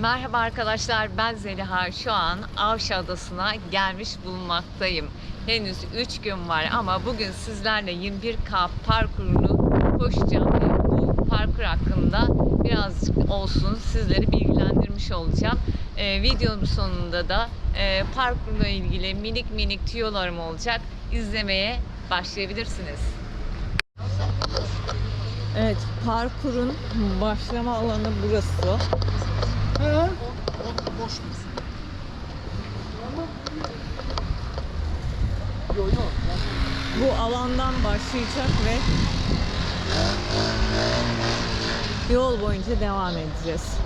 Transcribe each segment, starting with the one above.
Merhaba arkadaşlar ben Zeliha. Şu an Avşa Adası'na gelmiş bulunmaktayım. Henüz 3 gün var ama bugün sizlerle 21K parkurunu koşacağım bu parkur hakkında birazcık olsun sizleri bilgilendirmiş olacağım. Ee, videonun sonunda da e, parkurla ilgili minik minik tüyolarım olacak. İzlemeye başlayabilirsiniz. Evet, parkurun başlama alanı burası. Boş bu alandan başlayacak ve yol boyunca devam edeceğiz.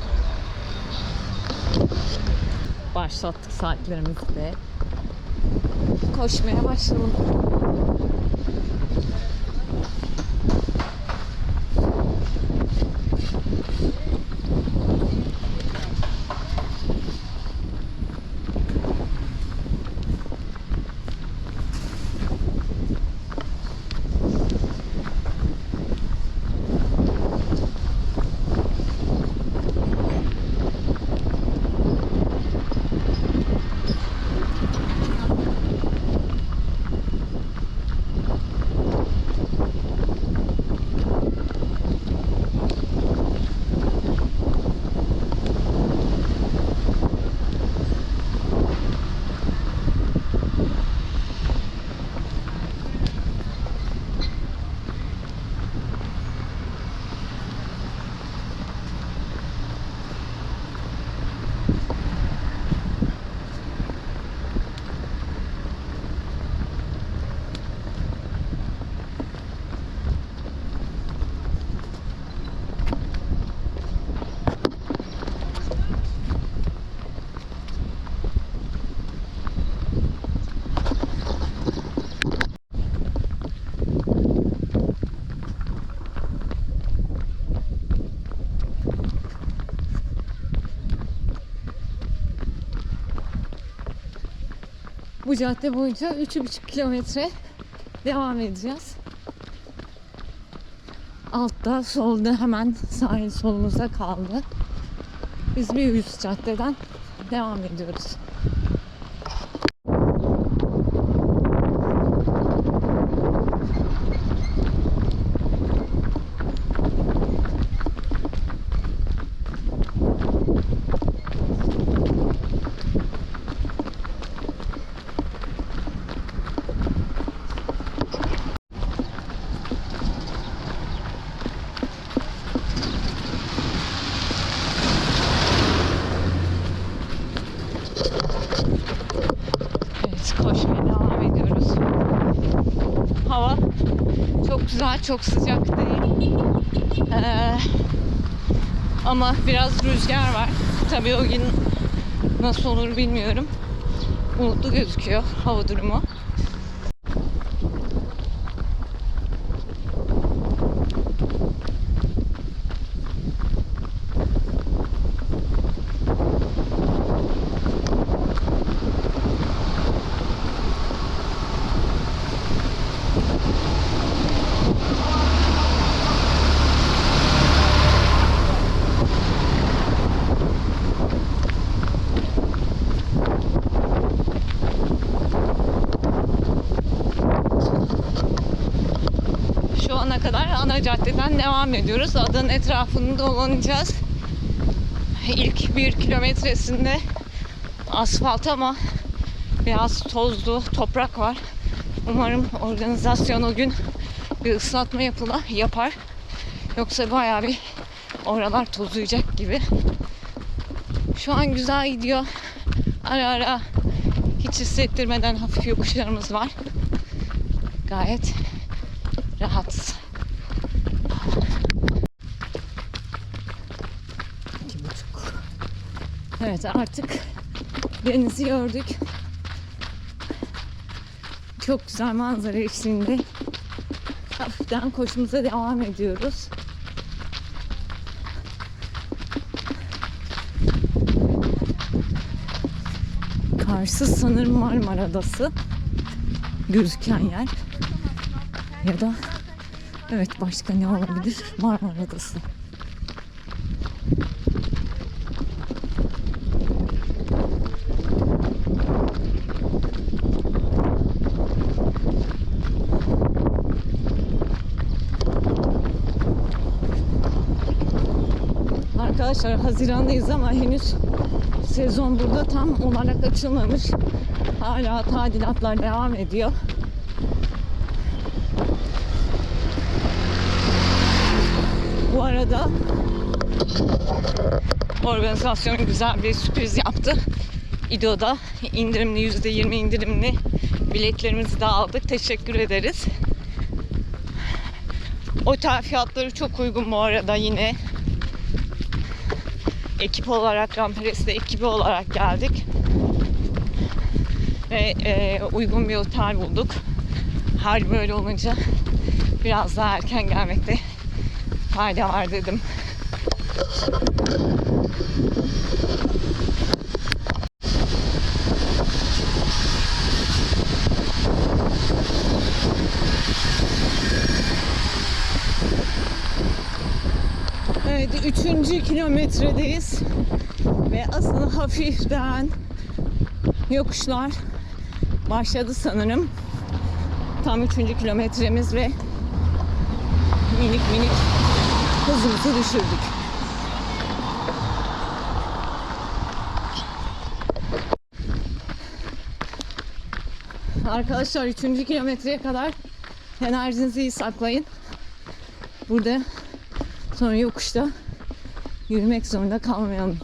Başlattık saatlerimizi de. Koşmaya başlayalım. Bu cadde boyunca 3,5 kilometre devam edeceğiz. Altta solda hemen sahil solumuzda kaldı. Biz bir üst caddeden devam ediyoruz. Evet koşmaya devam ediyoruz. Hava çok sıcak değil. Ee, ama biraz rüzgar var. Tabii o gün nasıl olur bilmiyorum. Bulutlu gözüküyor hava durumu. Şu ana caddeden devam ediyoruz. Adanın etrafını dolanacağız. İlk bir kilometresinde asfalt ama biraz tozlu toprak var. Umarım organizasyon o gün bir ıslatma yapıla yapar. Yoksa bayağı bir oralar tozuyacak gibi. Şu an güzel gidiyor. Ara ara hiç hissettirmeden hafif yokuşlarımız var. Gayet rahat. İki buçuk. Evet artık denizi gördük. Çok güzel manzara eşliğinde hafiften koşumuza devam ediyoruz. Karşı sanırım Marmara Adası gözüken yer. Ya da evet başka ne olabilir? Marmara Adası. Arkadaşlar Haziran'dayız ama henüz sezon burada tam olarak açılmamış. Hala tadilatlar devam ediyor. Bu arada organizasyon güzel bir sürpriz yaptı. İdo'da indirimli %20 indirimli biletlerimizi de aldık. Teşekkür ederiz. Otel fiyatları çok uygun bu arada yine. Ekip olarak Ramperes'te ekibi olarak geldik. Ve e, uygun bir otel bulduk. Hal böyle olunca biraz daha erken gelmekte fayda var dedim. Evet, üçüncü kilometredeyiz. Ve aslında hafiften yokuşlar başladı sanırım. Tam üçüncü kilometremiz ve minik minik hızımızı düşürdük. Arkadaşlar üçüncü kilometreye kadar enerjinizi iyi saklayın. Burada sonra yokuşta yürümek zorunda kalmayalım.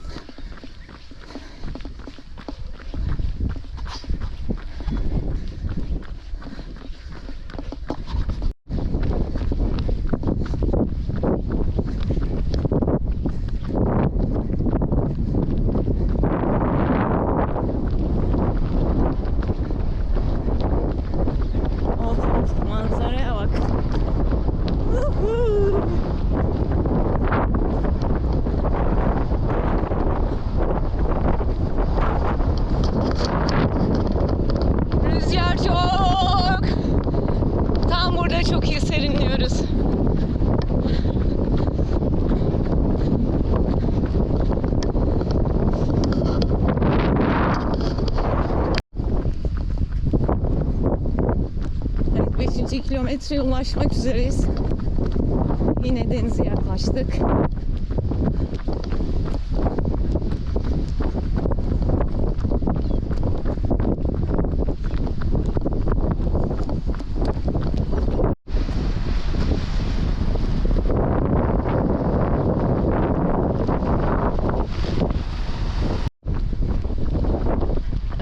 Of of manzaraya bak. Woohoo! Rüzgar çok. Tam burada çok iyi serinliyoruz. Evet 5. kilometreye ulaşmak üzereyiz. Yine denize yaklaştık.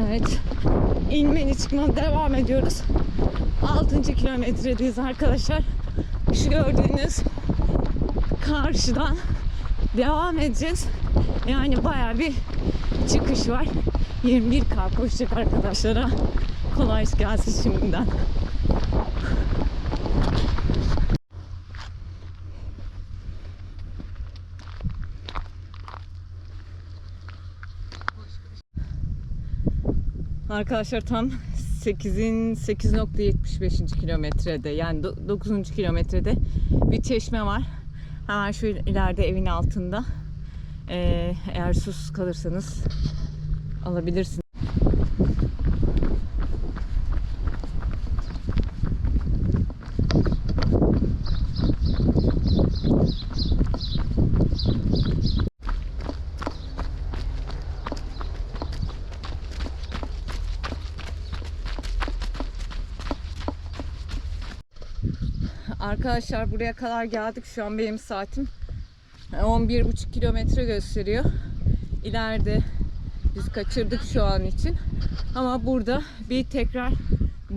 Evet. İnmeni çıkma devam ediyoruz. 6. kilometredeyiz arkadaşlar. Şu gördüğünüz karşıdan devam edeceğiz. Yani baya bir çıkış var. 21K koşacak arkadaşlara. Kolay gelsin şimdiden. Arkadaşlar tam 8'in 8.75. kilometrede yani 9. kilometrede bir çeşme var. Hemen şu ileride evin altında. Ee, eğer sus kalırsanız alabilirsiniz. Arkadaşlar buraya kadar geldik. Şu an benim saatim 11,5 kilometre gösteriyor. İleride biz kaçırdık şu an için. Ama burada bir tekrar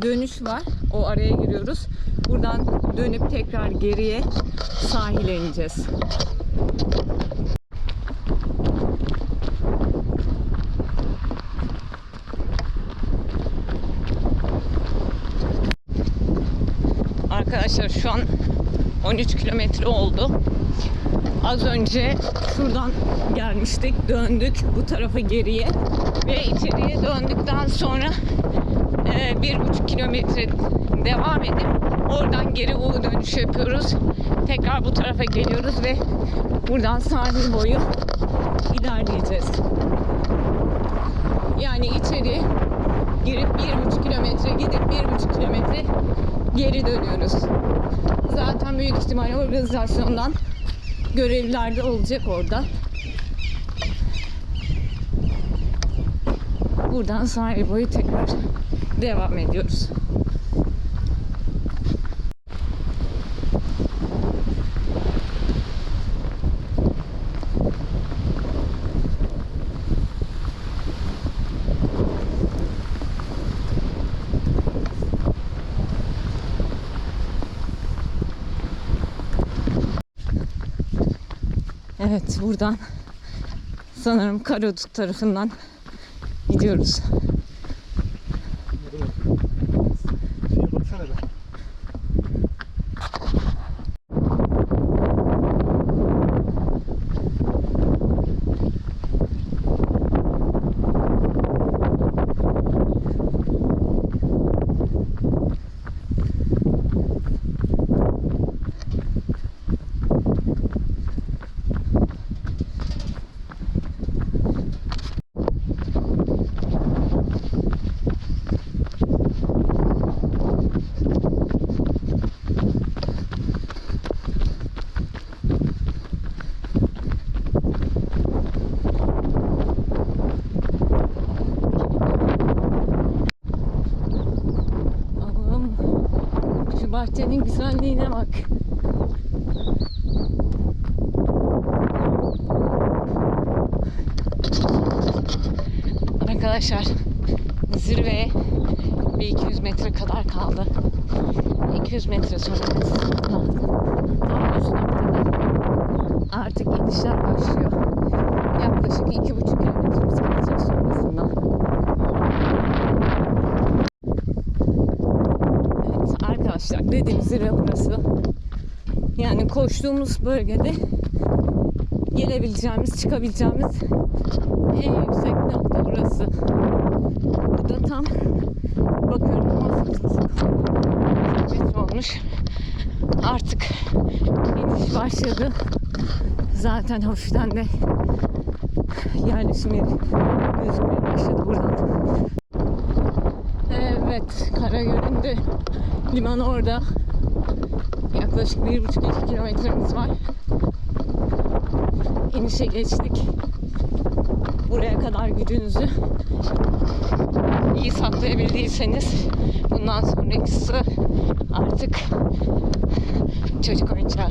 dönüş var. O araya giriyoruz. Buradan dönüp tekrar geriye sahile ineceğiz. Arkadaşlar şu an 13 kilometre oldu. Az önce şuradan gelmiştik, döndük bu tarafa geriye ve içeriye döndükten sonra e, bir buçuk kilometre devam edip oradan geri U dönüş yapıyoruz. Tekrar bu tarafa geliyoruz ve buradan sahil boyu ilerleyeceğiz. Yani içeri girip bir buçuk kilometre gidip bir buçuk kilometre geri dönüyoruz. Zaten büyük ihtimalle organizasyondan görevlerde olacak orada. Buradan sahil boyu tekrar devam ediyoruz. Evet buradan sanırım Karadut tarafından gidiyoruz. Bahçenin güzelliğine bak. Arkadaşlar zirveye bir 200 metre kadar kaldı. 200 metre sonra artık inişler başlıyor. Yaklaşık 2,5 kilometremiz kalacak sonrasında. Evet arkadaşlar dediğimiz zirve burası. Yani koştuğumuz bölgede gelebileceğimiz, çıkabileceğimiz en yüksek nokta burası. Bu da tam bakıyorum 18 metre olmuş. Artık iniş başladı. Zaten hafiften de yerleşim yeri gözükmeye başladı buradan. Evet, kara göründü. Liman orada. Yaklaşık bir buçuk iki kilometremiz var. İnişe geçtik. Buraya kadar gücünüzü iyi saklayabildiyseniz bundan sonrakisi artık çocuk oyuncağı.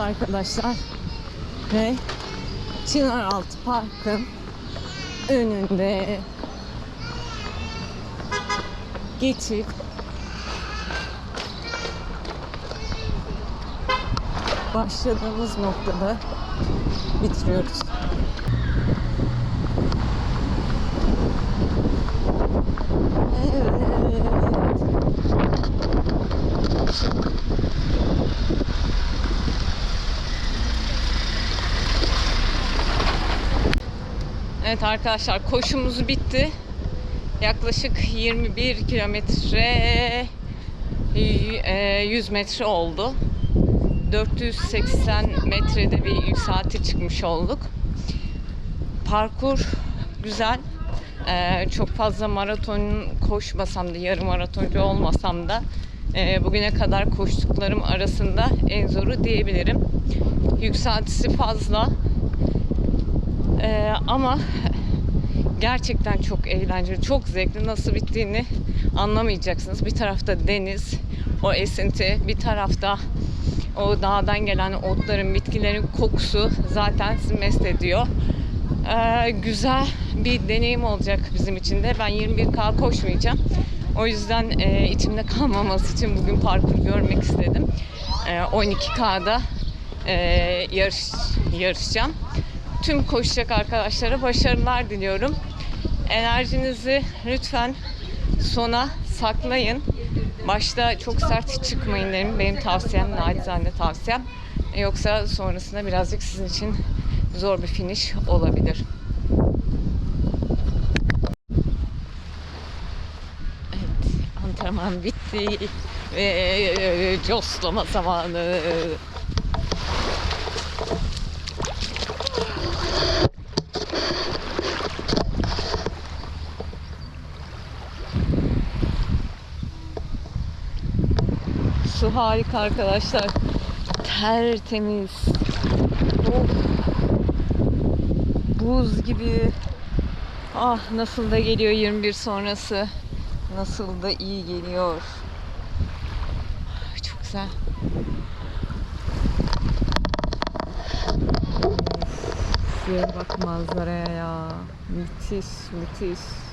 Arkadaşlar. Ve Çınaraltı Park'ın önünde geçip başladığımız noktada bitiriyoruz. Evet. Evet arkadaşlar koşumuz bitti. Yaklaşık 21 kilometre e, 100 metre oldu. 480 metrede bir yükselti çıkmış olduk. Parkur güzel. Ee, çok fazla maraton koşmasam da, yarım maratoncu olmasam da e, bugüne kadar koştuklarım arasında en zoru diyebilirim. Yükseltisi fazla. Ee, ama gerçekten çok eğlenceli, çok zevkli. Nasıl bittiğini anlamayacaksınız. Bir tarafta deniz, o esinti, bir tarafta o dağdan gelen otların, bitkilerin kokusu zaten sizi mest ediyor. Ee, güzel bir deneyim olacak bizim için de. Ben 21K koşmayacağım. O yüzden e, içimde kalmaması için bugün parkur görmek istedim. E, 12K'da e, yarış yarışacağım. Tüm koşacak arkadaşlara başarılar diliyorum. Enerjinizi lütfen sona saklayın. Başta çok sert çıkmayın derim. Benim tavsiyem, nacizane tavsiyem. Yoksa sonrasında birazcık sizin için zor bir finish olabilir. Evet, antrenman bitti ve e, coslama zamanı. Su harika arkadaşlar. Tertemiz. Of. Buz gibi. Ah nasıl da geliyor 21 sonrası. Nasıl da iyi geliyor. Çok güzel. Of, Şuraya bak manzaraya ya. Müthiş, müthiş.